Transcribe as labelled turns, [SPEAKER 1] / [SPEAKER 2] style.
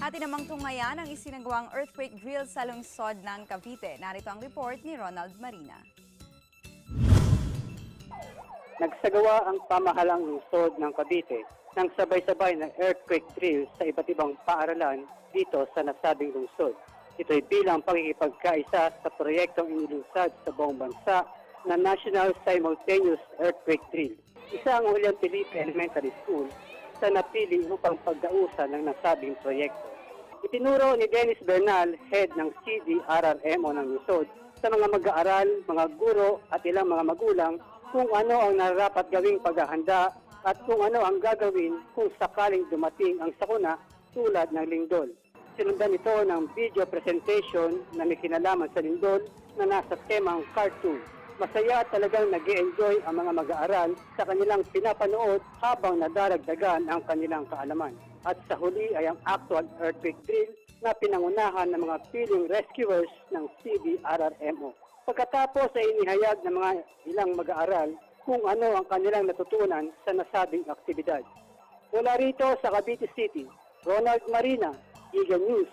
[SPEAKER 1] Atin namang tungayan ang isinagawang earthquake drill sa lungsod ng Cavite. Narito ang report ni Ronald Marina.
[SPEAKER 2] Nagsagawa ang pamahalang lungsod ng Cavite ng sabay-sabay na earthquake drill sa iba't ibang paaralan dito sa nasabing lungsod. Ito'y bilang pagkikipagkaisa sa proyektong inilunsad sa buong bansa na National Simultaneous Earthquake Drill. Isa ang William Felipe Elementary School sa napili upang pagdausan ng nasabing proyekto. Itinuro ni Dennis Bernal, head ng CDRRMO ng lungsod, sa mga mag-aaral, mga guro at ilang mga magulang kung ano ang narapat gawing paghahanda at kung ano ang gagawin kung sakaling dumating ang sakuna tulad ng lindol. Sinundan ito ng video presentation na may kinalaman sa lindol na nasa temang cartoon. Masaya at talagang nag enjoy ang mga mag-aaral sa kanilang pinapanood habang nadaragdagan ang kanilang kaalaman. At sa huli ay ang actual earthquake drill na pinangunahan ng mga piling rescuers ng CDRRMO. Pagkatapos ay inihayag ng mga ilang mag-aaral kung ano ang kanilang natutunan sa nasabing aktibidad. Mula rito sa Cavite City, Ronald Marina, Eagle News